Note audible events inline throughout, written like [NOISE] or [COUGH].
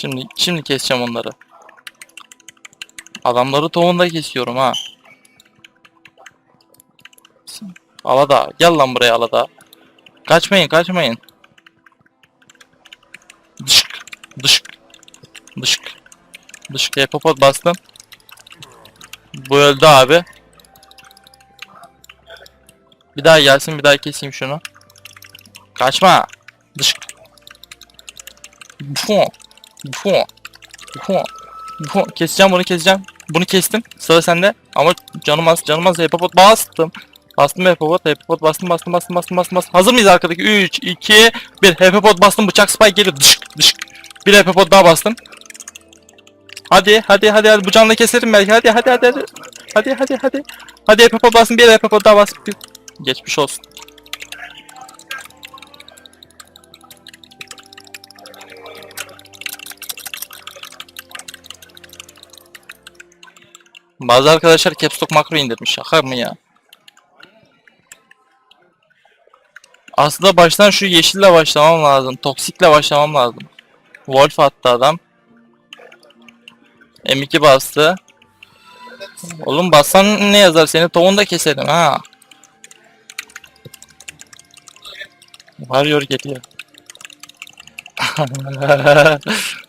Şimdi şimdi keseceğim onları. Adamları tohumda kesiyorum ha. Alada. Gel lan buraya Alada. Kaçmayın kaçmayın. Dışk. Dışk. Dışk. Dışk. Hepopot bastım. Bu öldü abi. Bir daha gelsin bir daha keseyim şunu. Kaçma. Dışk. Fu. Fu. Fu. Fu. Keseceğim bunu keseceğim. Bunu kestim. Sıra sende. Ama canım az canım az. Hepopot bastım. Bastım Hepopot. Hepopot bastım bastım bastım bastım bastım bastım. Hazır mıyız arkadaki? 3, 2, 1. Hepopot bastım. Bıçak spike geliyor. Dışk dışk. Bir Hepopot daha bastım. Hadi hadi hadi hadi bu canlı keserim belki. Hadi hadi hadi hadi. Hadi hadi hadi. Hadi Hepopot bastım. Bir Hepopot daha bastım. Geçmiş olsun. Bazı arkadaşlar caps makro indirmiş. Şaka mı ya? Aslında baştan şu yeşille başlamam lazım. Toksikle başlamam lazım. Wolf attı adam. M2 bastı. Oğlum bassan ne yazar? Seni tavuğunda keserim ha. Warrior geliyor. [LAUGHS]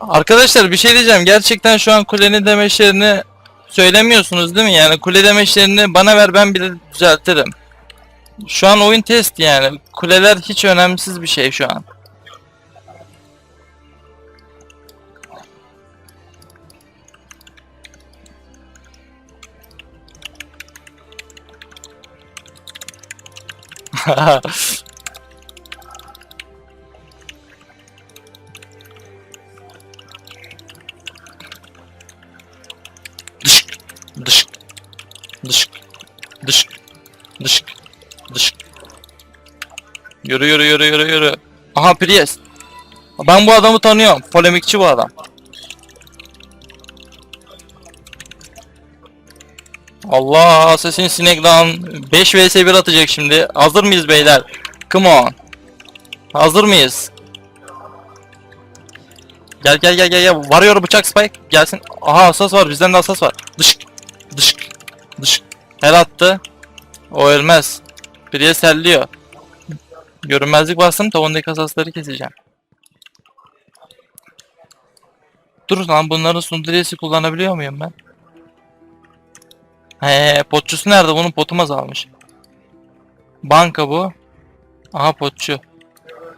Arkadaşlar bir şey diyeceğim. Gerçekten şu an kulenin demeçlerini söylemiyorsunuz değil mi? Yani kule demeçlerini bana ver ben bile düzeltirim. Şu an oyun test yani. Kuleler hiç önemsiz bir şey şu an. [LAUGHS] dışk, dışk, dışk. Yürü yürü yürü yürü yürü. Aha Priest. Ben bu adamı tanıyorum. Polemikçi bu adam. Allah Assassin's Snake'dan 5 vs 1 atacak şimdi. Hazır mıyız beyler? Come on. Hazır mıyız? Gel gel gel gel gel. Varıyor bıçak spike. Gelsin. Aha asas var. Bizden de asas var. Dışk. Dışk. Dışk. Her attı. O ölmez. Biriye selliyor. Görünmezlik bastım. Tavuğundaki asasları keseceğim. Dur lan bunların sunduriyesi kullanabiliyor muyum ben? He potçusu nerede? Bunun potum azalmış. Banka bu. Aha potçu.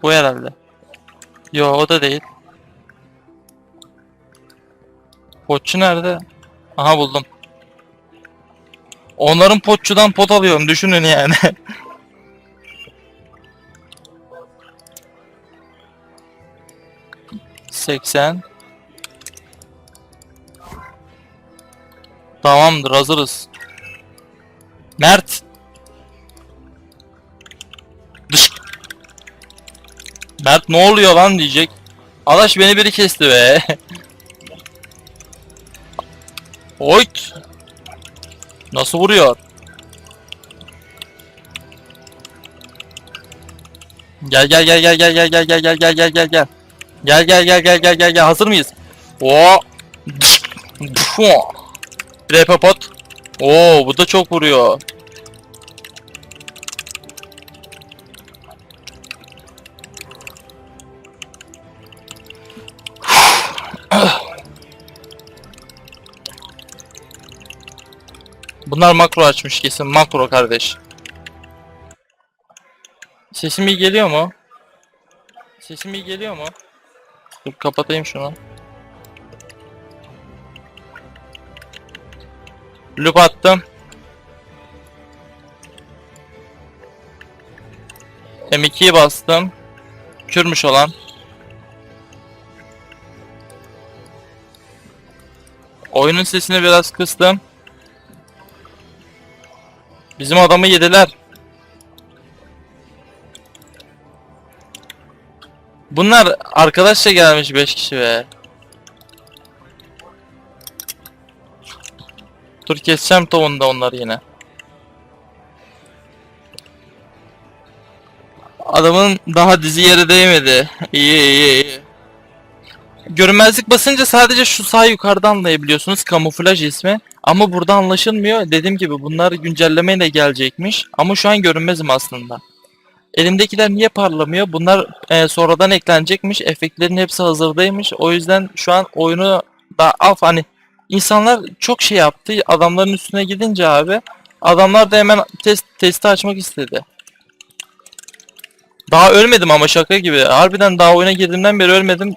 Bu herhalde. Yo o da değil. Potçu nerede? Aha buldum. Onların potçudan pot alıyorum düşünün yani. [LAUGHS] Seksen. Tamamdır hazırız. Mert. Dış. Mert ne oluyor lan diyecek. Adaş beni biri kesti be. [LAUGHS] Oyt. Nasıl vuruyor? Gel gel gel gel gel gel gel gel gel gel gel gel gel. Gel gel gel gel gel gel gel hazır mıyız? Oo. Trepopot. Oo bu da çok vuruyor. Bunlar makro açmış kesin makro kardeş. Sesim iyi geliyor mu? Sesim iyi geliyor mu? Dur kapatayım şunu. Loop attım. M2'yi bastım. Kürmüş olan. Oyunun sesini biraz kıstım. Bizim adamı yediler. Bunlar arkadaşça gelmiş 5 kişi be. Dur keseceğim tavuğunda onları yine. Adamın daha dizi yere değmedi. İyi iyi iyi. Görünmezlik basınca sadece şu sağ yukarıdan anlayabiliyorsunuz. Kamuflaj ismi. Ama burada anlaşılmıyor. Dediğim gibi bunlar güncellemeyle gelecekmiş. Ama şu an görünmezim aslında. Elimdekiler niye parlamıyor? Bunlar e, sonradan eklenecekmiş. Efektlerin hepsi hazırdaymış. O yüzden şu an oyunu da af hani insanlar çok şey yaptı. Adamların üstüne gidince abi adamlar da hemen test testi açmak istedi. Daha ölmedim ama şaka gibi. Harbiden daha oyuna girdiğimden beri ölmedim.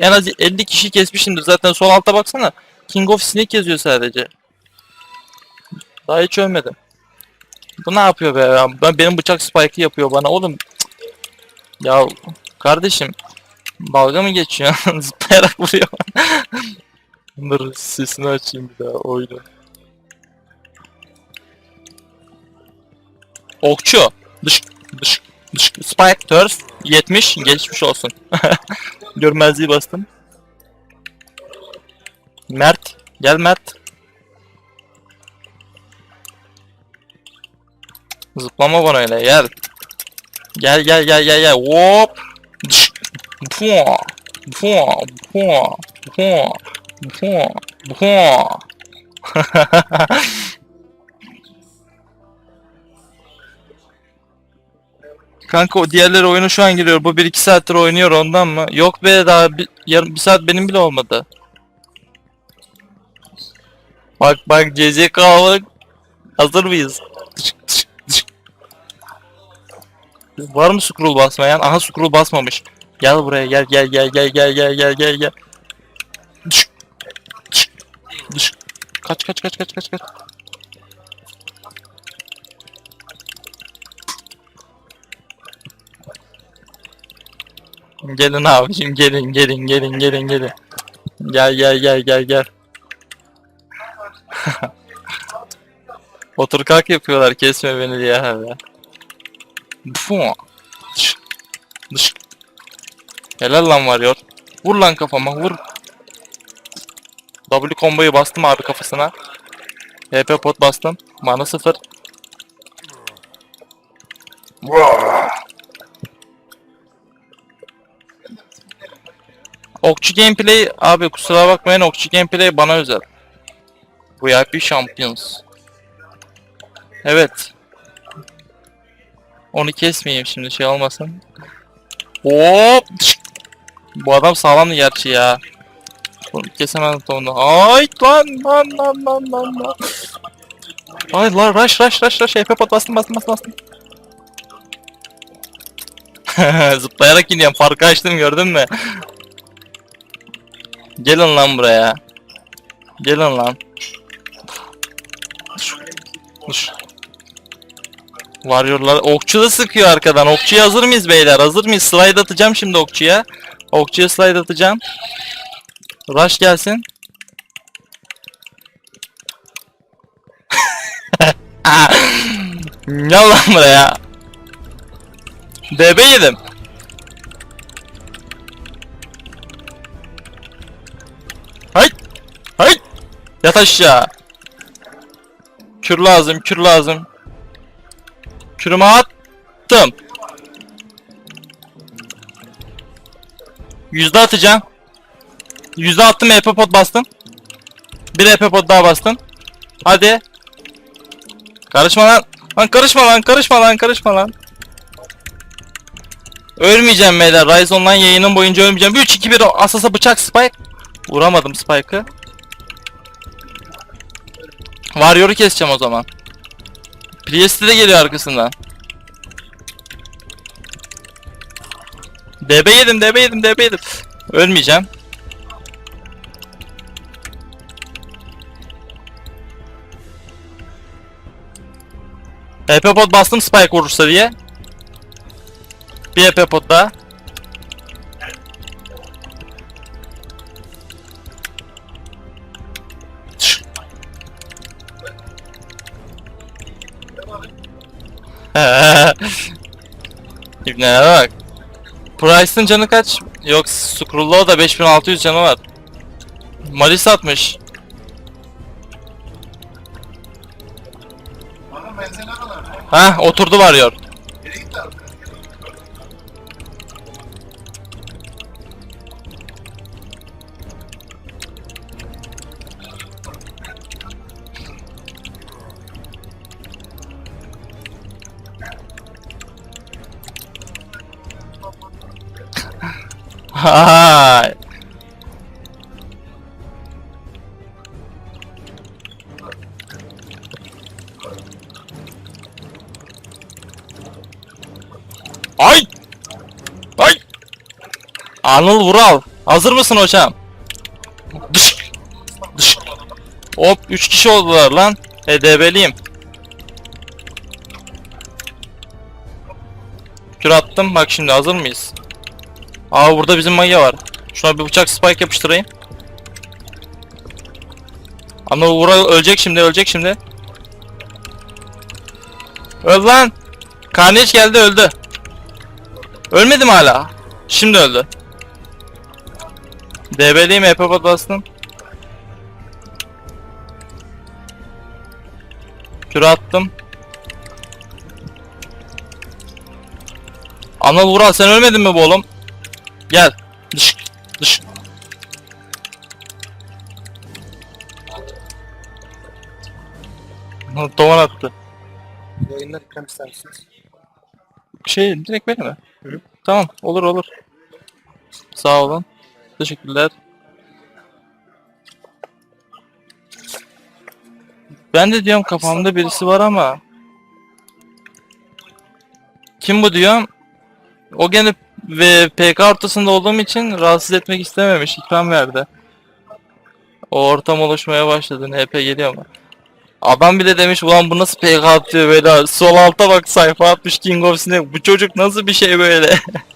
En az 50 kişi kesmişimdir. Zaten sol alta baksana. King of Snake yazıyor sadece. Daha hiç ölmedim. Bu ne yapıyor be? Ben benim bıçak spike'ı yapıyor bana oğlum. Ya kardeşim dalga mı geçiyor? [LAUGHS] Zıplayarak vuruyor. [LAUGHS] Dur sesini açayım bir daha oyunu. Okçu. Dış dış dış spike turf 70 geçmiş olsun. [LAUGHS] Görmezliği bastım. Gel Mert. Zıplama bana öyle gel. Gel gel gel gel gel. Hop. Pua. Pua. Pua. Pua. Pua. Pua. [LAUGHS] Kanka o diğerleri oyunu şu an giriyor. Bu 1-2 saattir oynuyor ondan mı? Yok be daha bir, yarım, bir saat benim bile olmadı. Bak bak CCK bak. Hazır mıyız? Var mı scroll basmayan? Aha scroll basmamış. Gel buraya gel gel gel gel gel gel gel gel gel. Kaç kaç kaç kaç kaç kaç. Gelin abicim gelin gelin gelin gelin gelin. Gel gel gel gel gel. [LAUGHS] Otur kalk yapıyorlar kesme beni diye. Pfu. Dış. Dış. Helal lan varıyor. Vur lan kafama vur. W komboyu bastım abi kafasına. HP pot bastım. Mana sıfır. Okçu gameplay abi kusura bakmayın okçu gameplay bana özel. VIP Champions. Evet. Onu kesmeyeyim şimdi şey olmasın. Hop! Bu adam sağlamdı gerçi ya. Bunu kesemem onu. Ay lan lan lan lan lan lan. Ay lan rush rush rush rush HP pot bastım bastım bastım bastım. [LAUGHS] Zıplayarak iniyorum farkı açtım gördün mü? Gelin lan buraya. Gelin lan. Dur. Varyorlar. Okçu da sıkıyor arkadan. Okçuya hazır mıyız beyler? Hazır mıyız? Slide atacağım şimdi okçuya. Okçuya slide atacağım. Rush gelsin. [LAUGHS] Gel lan buraya. DB yedim. Hay! Hay! Yat aşağı. Kür lazım, kür lazım. Kürümü attım. Yüzde atacağım. Yüzde attım, EP pot bastım. Bir EP pot daha bastım. Hadi. Karışma lan. Lan karışma lan, karışma lan, karışma lan. Ölmeyeceğim beyler. Rise Online yayının boyunca ölmeyeceğim. 3 2 1 Asasa bıçak spike. Vuramadım spike'ı. Warrior'u keseceğim o zaman. Priest'i de geliyor arkasından. DB yedim, DB yedim, DB yedim. Ölmeyeceğim. EP pot bastım spike vurursa diye. Bir EP pot daha. İbnelere bak. Price'ın canı kaç? Yok Skrull'da da 5600 canı var. Malis atmış. Ha oturdu varıyor. [LAUGHS] Ay! Ay! Anıl Vural. Hazır mısın hocam? Dış. Dış. Hop 3 kişi oldular lan. EDB'liyim. Kür attım. Bak şimdi hazır mıyız? Aa burada bizim maya var. Şuna bir bıçak spike yapıştırayım. Ama Vural ölecek şimdi, ölecek şimdi. Öl lan. Carnage geldi öldü. Ölmedi mi hala? Şimdi öldü. DB'liyim EP bot bastım. Küre attım. Anıl Vural sen ölmedin mi bu oğlum? Gel. Dış. Dış. Doman attı. Yayınlar ekran ister misiniz? Şey direkt benim mi? Hı. Tamam olur olur. Sağ olun. Teşekkürler. Ben de diyorum kafamda birisi var ama. Kim bu diyorum. O gene ve PK ortasında olduğum için rahatsız etmek istememiş. ikram verdi. O ortam oluşmaya başladı. NP geliyor mu? Adam bile demiş ulan bu nasıl PK atıyor böyle sol alta bak sayfa atmış King of Snake bu çocuk nasıl bir şey böyle [LAUGHS]